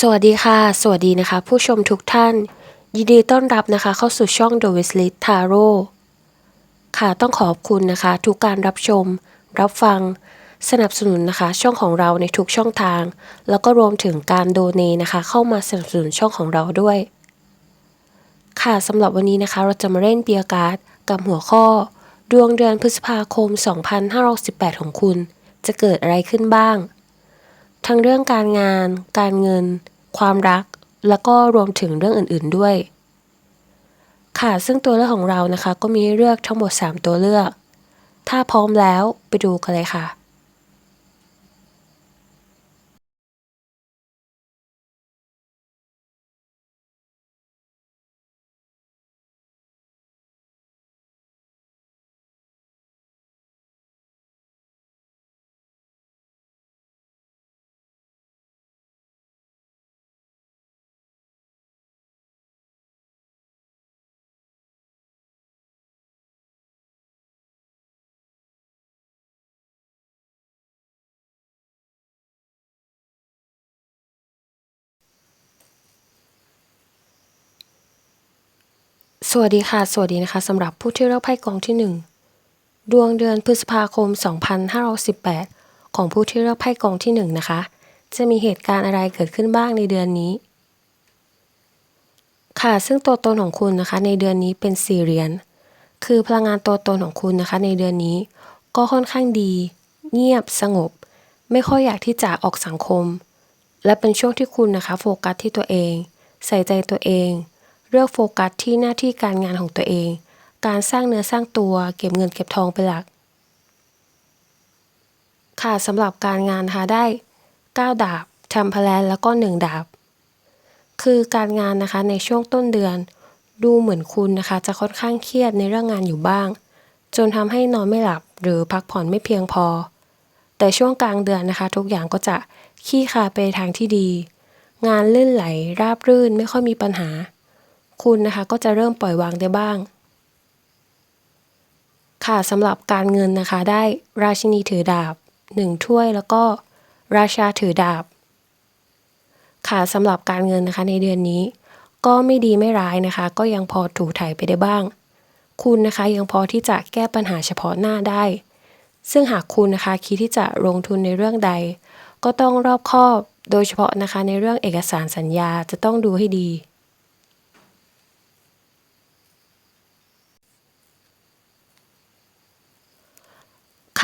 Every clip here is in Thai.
สวัสดีค่ะ สวัสดีนะคะ ผู้ชมทุกท่าน ยินดีต้อนรับนะคะ เข้าสู่ช่อง The w i s l i t Tarot ค่ะต้องขอบคุณนะคะ ทุกการรับชม รับฟัง สนับสนุนนะคะ ช่องของเราในทุกช่องทาง แล้วก็รวมถึงการโดเนนะคะ เข้ามาสนับสนุนช่องของเราด้วย ค่ะสำหรับวันนี้นะคะ เราจะมาเล่นเปียการ์ดกับหัวข้อ ดวงเดือนพฤษภาคม 2518 ของคุณ จะเกิดอะไรขึ้นบ้าง ทั้งเรื่องการงาน การเงิน ความรัก แล้วก็รวมถึงเรื่องอื่น ๆด้วย ค่ะ ซึ่งตัวเลือกของเรานะคะ ก็มีให้เลือกทั้งหมด 3 ตัวเลือก ถ้าพร้อมแล้วไปดูกันเลยค่ะ สวัสดีค่ะ สวัสดีนะคะสำหรับผู้ที่เลือกไพ่กองที่ 1 ดวงเดือนพฤษภาคม 2518 ของผู้ที่เลือกไพ่กองที่1นะคะ จะมีเหตุการณ์อะไรเกิดขึ้นบ้างในเดือนนี้ ค่ะซึ่งตัวตนของคุณนะคะ ในเดือนนี้เป็นสี่เหรียญคือพลังงานตัวตนของคุณนะคะ ในเดือนนี้ ก็ค่อนข้างดี เงียบสงบ ไม่ค่อยอยากที่จะออกสังคม และเป็นช่วงที่คุณนะคะ โฟกัสที่ตัวเอง ใส่ใจตัวเอง เลือกโฟกัสที่หน้าที่การงานของตัวเอง การสร้างเนื้อสร้างตัว เก็บเงินเก็บทองเป็นหลัก ค่ะสำหรับการงานนะคะได้ 9 ดาบทำพลนแล้วก็ 1 ดาบ คือการงานนะคะในช่วงต้นเดือน ดูเหมือนคุณนะคะ จะค่อนข้างเครียดในเรื่องงานอยู่บ้าง จนทำให้นอนไม่หลับหรือพักผ่อนไม่เพียงพอ แต่ช่วงกลางเดือนนะคะ ทุกอย่างก็จะขี้คาไปทางที่ดี งานลื่นไหลราบรื่นไม่ค่อยมีปัญหา คุณนะคะก็จะเริ่มปล่อยวางได้บ้าง ค่ะสำหรับการเงินนะคะได้ราชินีถือดาบหนึ่งถ้วยแล้วก็ราชาถือดาบ ค่ะสำหรับการเงินนะคะในเดือนนี้ ก็ไม่ดีไม่ร้ายนะคะ ก็ยังพอถูถ่ายไปได้บ้าง คุณนะคะยังพอที่จะแก้ปัญหาเฉพาะหน้าได้ ซึ่งหากคุณนะคะคิดที่จะลงทุนในเรื่องใด ก็ต้องรอบคอบ โดยเฉพาะนะคะในเรื่องเอกสารสัญญาจะต้องดูให้ดี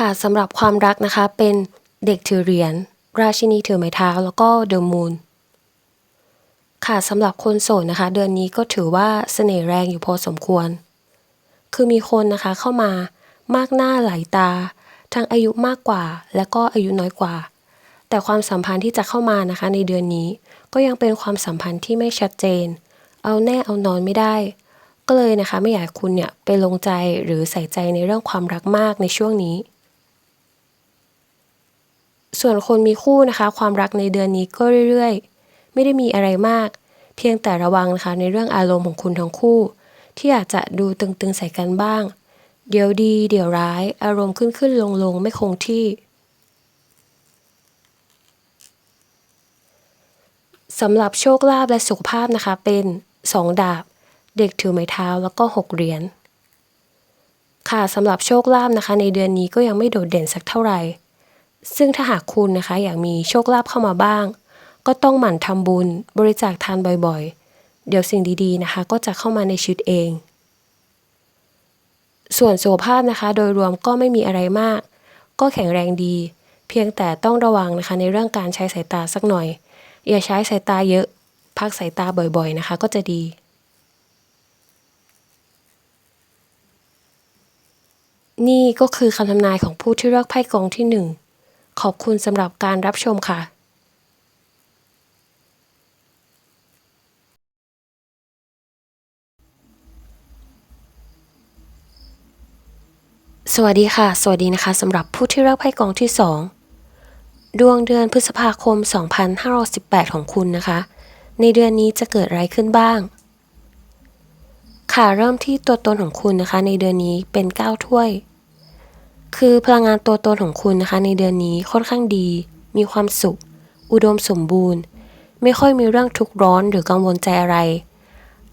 ค่ะสำหรับความรักนะคะเป็นเด็กถือเหรียญราชินีถือไม้เท้าแล้วก็เดอะมูนค่ะสำหรับคนโสดนะคะ เดือนนี้ก็ถือว่าเสน่ห์แรงอยู่พอสมควร คือมีคนนะคะเข้ามามากหน้าหลายตา ทั้งอายุมากกว่า และก็อายุน้อยกว่า แต่ความสัมพันธ์ที่จะเข้ามานะคะ ในเดือนนี้ก็ยังเป็นความสัมพันธ์ที่ไม่ชัดเจน เอาแน่เอานอนไม่ได้ ก็เลยนะคะ ไม่อยากคุณเนี่ยไปลงใจหรือใส่ใจในเรื่องความรักมากในช่วงนี้ ส่วนคนมีคู่นะคะ ความรักในเดือนนี้ก็เรื่อยๆ ไม่ได้มีอะไรมาก เพียงแต่ระวังนะคะในเรื่องอารมณ์ของคุณทั้งคู่ ที่อาจจะดูตึงๆใส่กันบ้าง เดี๋ยวดี เดี๋ยวร้าย อารมณ์ขึ้นขึ้นลงลงๆไม่คงที่สำหรับโชคลาภและสุขภาพนะคะเป็น2ดาบ เด็กถือไม้เท้าแล้วก็6เหรียญค่ะสำหรับโชคลาภนะคะ ในเดือนนี้ก็ยังไม่โดดเด่นสักเท่าไหร่ ซึ่งถ้าหากคุณนะคะอยากมีโชคลาภเข้ามาบ้าง ก็ต้องหมั่นทำบุญบริจาคทานบ่อยๆ เดี๋ยวสิ่งดีๆนะคะ ก็จะเข้ามาในชีวิตเอง ส่วนสุขภาพนะคะ โดยรวมก็ไม่มีอะไรมาก ก็แข็งแรงดี เพียงแต่ต้องระวังนะคะในเรื่องการใช้สายตาสักหน่อย อย่าใช้สายตาเยอะ พักสายตาบ่อยๆนะคะ ก็จะดีนี่ก็คือคำทำนายของผู้ที่เลือกไพ่กองที่หนึ่ง ขอบคุณสำหรับการรับชมค่ะสวัสดีค่ะ สวัสดีนะคะสำหรับผู้ที่เลือกไพ่กองที่ 2 ดวงเดือนพฤษภาคม 2518 ของคุณนะคะ ในเดือนนี้จะเกิดอะไรขึ้นบ้าง ค่ะเริ่มที่ตัวตนของคุณนะคะ ในเดือนนี้เป็น 9 ถ้วย คือพลังงานตัวตนของคุณนะคะ ในเดือนนี้ค่อนข้างดี มีความสุข อุดมสมบูรณ์ ไม่ค่อยมีเรื่องทุกข์ร้อนหรือกังวลใจอะไร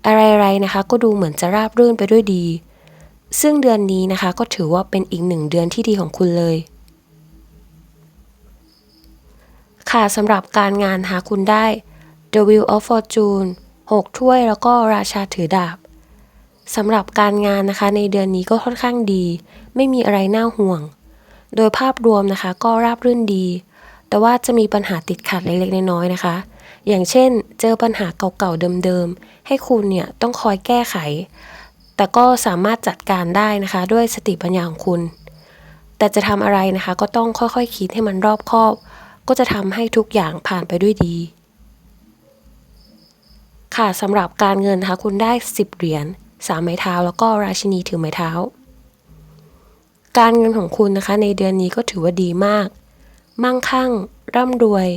อะไรๆนะคะ ก็ดูเหมือนจะราบรื่นไปด้วยดี ซึ่งเดือนนี้นะคะก็ถือว่าเป็นอีกหนึ่งเดือนที่ดีของคุณเลย ค่ะสำหรับการงานหาคุณได้ The Wheel of Fortune 6 ถ้วยแล้วก็ราชาถือดาบ สำหรับการงานนะคะในเดือนนี้ก็ค่อนข้างดี ไม่มีอะไรน่าห่วง โดยภาพรวมนะคะก็ราบรื่นดี แต่ว่าจะมีปัญหาติดขัดเล็กๆน้อยๆนะคะ อย่างเช่น เจอปัญหาเก่าๆเดิมๆ ให้คุณเนี่ยต้องคอยแก้ไข แต่ก็สามารถจัดการได้นะคะ ด้วยสติปัญญาของคุณ แต่จะทำอะไรนะคะก็ต้องค่อยๆคคิดให้มันรอบคอบ ก็จะทำให้ทุกอย่างผ่านไปด้วยดีค่ะสำหรับการเงินนะคะคุณได้ 10 เหรียญ 3ไม้เท้าแล้วก็ราชินีถือไม้เท้า การเงินของคุณนะคะ ในเดือนนี้ก็ถือว่าดีมาก มั่งคั่ง ร่ำรวย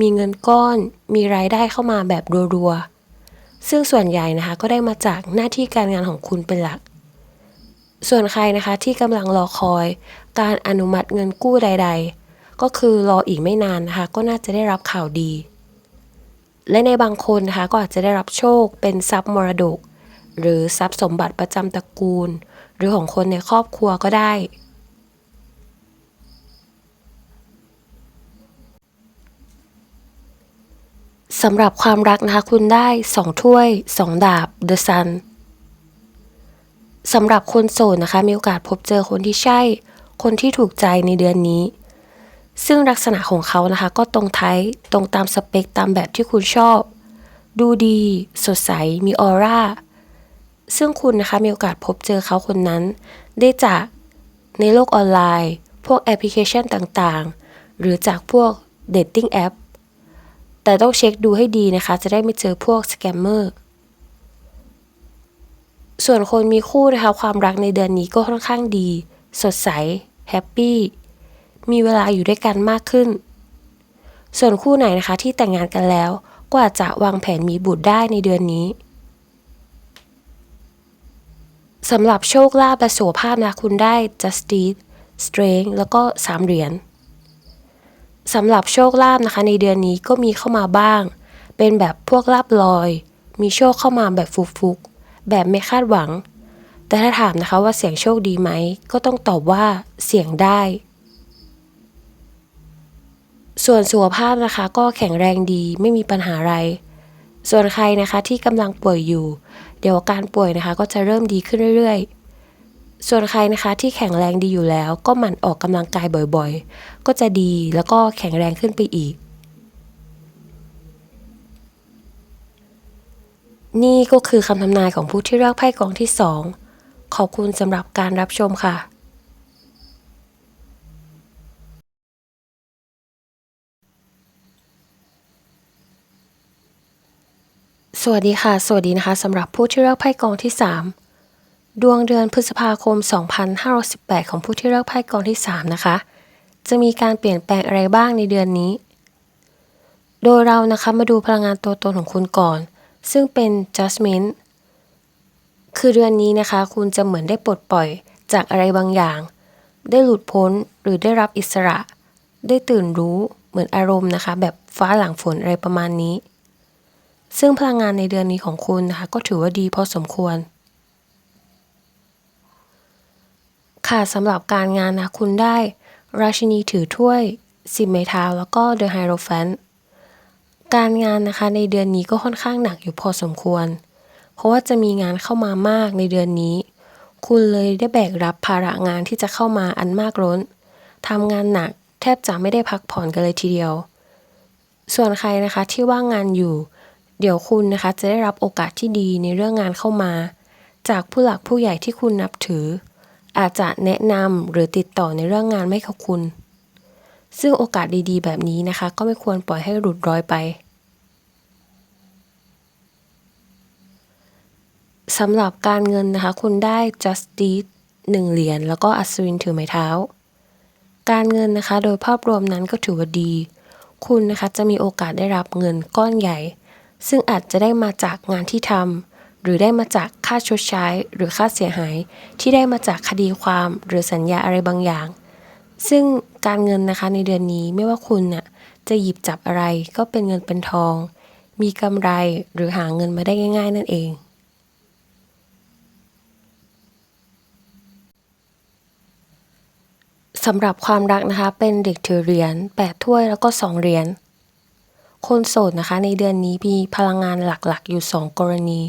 มีเงินก้อน มีรายได้เข้ามาแบบรัวๆ ซึ่งส่วนใหญ่นะคะก็ได้มาจากหน้าที่การงานของคุณเป็นหลัก ส่วนใครนะคะที่กำลังรอคอย การอนุมัติเงินกู้ใด ๆ ก็คือรออีกไม่นานนะคะก็น่าจะได้รับข่าวดีและในบางคนนะคะก็อาจจะได้รับโชคเป็นทรัพย์มรดก หรือทรัพย์สมบัติประจำตระกูล หรือของคนในครอบครัวก็ได้ สำหรับความรักนะคะคุณได้ 2 ถ้วย 2 ดาบ The Sun สำหรับคนโสดนะคะ มีโอกาสพบเจอคนที่ใช่ คนที่ถูกใจในเดือนนี้ ซึ่งลักษณะของเขานะคะ ก็ตรงไทยตรงตามสเปคตามแบบที่คุณชอบ ดูดี สดใส มีออร่า ซึ่งคุณนะคะมีโอกาสพบเจอเขาคนนั้น ได้จากในโลกออนไลน์ พวกแอปพลิเคชันต่างๆ หรือจากพวกเดทติ้งแอปแต่ต้องเช็คดูให้ดีนะคะ จะได้ไม่เจอพวกสแกมเมอร์ส่วนคนมีคู่นะคะ ความรักในเดือนนี้ก็ค่อนข้างดี สดใส แฮปปี้ มีเวลาอยู่ด้วยกันมากขึ้น ส่วนคู่ไหนนะคะที่แต่งงานกันแล้ว ก็อาจจะวางแผนมีบุตรได้ในเดือนนี้ สำหรับโชคลาภและสุขภาพนะคุณได้ justice strength แล้วก็สามเหรียญสำหรับโชคลาภนะคะ ในเดือนนี้ก็มีเข้ามาบ้าง เป็นแบบพวกลาบลอย มีโชคเข้ามาแบบฟุกๆแบบไม่คาดหวัง แต่ถ้าถามนะคะว่าเสียงโชคดีไหม ก็ต้องตอบว่าเสียงได้ ส่วนสุขภาพนะคะก็แข็งแรงดีไม่มีปัญหาอะไร ส่วนใครนะคะที่กำลังป่วยอยู่ เดี๋ยวอาการป่วยนะคะก็จะเริ่มดีขึ้นเรื่อยๆ ส่วนใครนะคะที่แข็งแรงดีอยู่แล้ว ก็หมั่นออกกำลังกายบ่อยๆ ก็จะดีแล้วก็แข็งแรงขึ้นไปอีก นี่ก็คือคำทำนายของผู้ที่เลือกไพ่กองที่ 2 ขอบคุณสำหรับการรับชมค่ะ สวัสดีค่ะ สวัสดีนะคะสำหรับผู้ที่เลือกไพ่กองที่ 3 ดวงเดือนพฤษภาคม 2518 ของผู้ที่เลือกไพ่กองที่ 3 นะคะ จะมีการเปลี่ยนแปลงอะไรบ้างในเดือนนี้ โดยเรานะคะมาดูพลังงานตัวตนของคุณก่อน ซึ่งเป็น judgment คือเดือนนี้นะคะ คุณจะเหมือนได้ปลดปล่อยจากอะไรบางอย่าง ได้หลุดพ้นหรือได้รับอิสระ ได้ตื่นรู้เหมือนอารมณ์นะคะ แบบฟ้าหลังฝนอะไรประมาณนี้ ซึ่งพลังงานในเดือนนี้ของคุณนะคะก็ถือว่าดีพอสมควร ค่ะสำหรับการงานนะคุณได้ ราชินีถือถ้วยสิบไม้เท้าแล้วก็เดอะไฮโรแฟนการงานนะคะในเดือนนี้ก็ค่อนข้างหนักอยู่พอสมควร เพราะว่าจะมีงานเข้ามามากในเดือนนี้ คุณเลยได้แบกรับภาระงานที่จะเข้ามาอันมากล้นทำงานหนักแทบจะไม่ได้พักผ่อนกันเลยทีเดียว ส่วนใครนะคะที่ว่างงานอยู่ เดี๋ยวคุณนะคะจะได้รับโอกาสที่ดีในเรื่องงานเข้ามา จากผู้หลักผู้ใหญ่ที่คุณนับถือ อาจจะแนะนำหรือติดต่อในเรื่องงานไม่กับคุณ ซึ่งโอกาสดีๆ แบบนี้นะคะ ก็ไม่ควรปล่อยให้หลุดร้อยไปสำหรับการเงินนะคะ คุณได้ justice หนึ่งเหรียญแล้วก็อัศวินถือไม้เท้า การเงินนะคะ โดยภาพรวมนั้นก็ถือว่าดี คุณนะคะจะมีโอกาสได้รับเงินก้อนใหญ่ ซึ่งอาจจะได้มาจากงานที่ทำหรือได้มาจากค่าชดใช้ หรือค่าเสียหาย ที่ได้มาจากคดีความหรือสัญญาอะไรบางอย่าง ซึ่งการเงินนะคะในเดือนนี้ไม่ว่าคุณน่ะจะหยิบจับอะไรก็เป็นเงินเป็นทอง มีกำไรหรือหาเงินมาได้ง่าย ๆ นั่นเองสำหรับความรักนะคะ เป็นเด็กถือเหรียญ8ถ้วยแล้วก็ 2 เหรียญ คนโสดนะคะ ในเดือนนี้มีพลังงานหลักๆ อยู่ 2 กรณี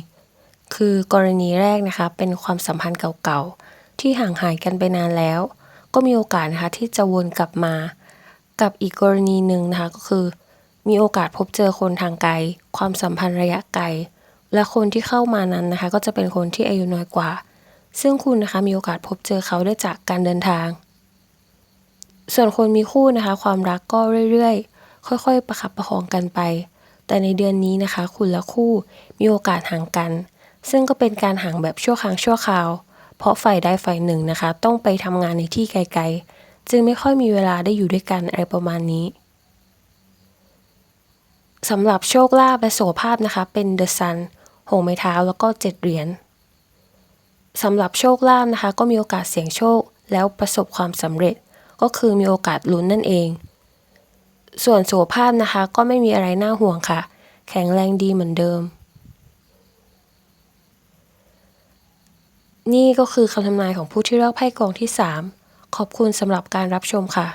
คือกรณีแรกนะคะ เป็นความสัมพันธ์เก่าๆ ที่ห่างหายกันไปนานแล้ว ก็มีโอกาสนะคะที่จะวนกลับมา กับอีกกรณีหนึ่งนะคะก็คือ มีโอกาสพบเจอคนทางไกล ความสัมพันธ์ระยะไกล และคนที่เข้ามานั้นนะคะ ก็จะเป็นคนที่อายุน้อยกว่า ซึ่งคุณนะคะมีโอกาสพบเจอเขาได้จากการเดินทาง ส่วนคนมีคู่นะคะ ความรักก็เรื่อยๆ ค่อยๆ ประคับประคองกันไป แต่ในเดือนนี้นะคะ คุณและคู่มีโอกาสห่างกัน ซึ่งก็เป็นการห่างแบบชั่วครั้งชั่วคราว เพราะฝ่ายใดฝ่ายหนึ่งนะคะ ต้องไปทำงานในที่ไกล ๆ จึงไม่ค่อยมีเวลาได้อยู่ด้วยกันอะไรประมาณนี้สำหรับโชคลาภและสุขภาพนะคะ เป็นเดอะซันหงไม้เท้าแล้วก็เจ็ดเหรียญสำหรับโชคลาภนะคะ ก็มีโอกาสเสี่ยงโชคแล้วประสบความสำเร็จ ก็คือมีโอกาสลุ้นนั่นเอง ส่วนสุขภาพนะคะ ก็ไม่มีอะไรน่าห่วงค่ะ แข็งแรงดีเหมือนเดิม นี่ก็คือคำทำนายของผู้ที่เลือกไพ่กองที่ 3 ขอบคุณสำหรับการรับชมค่ะ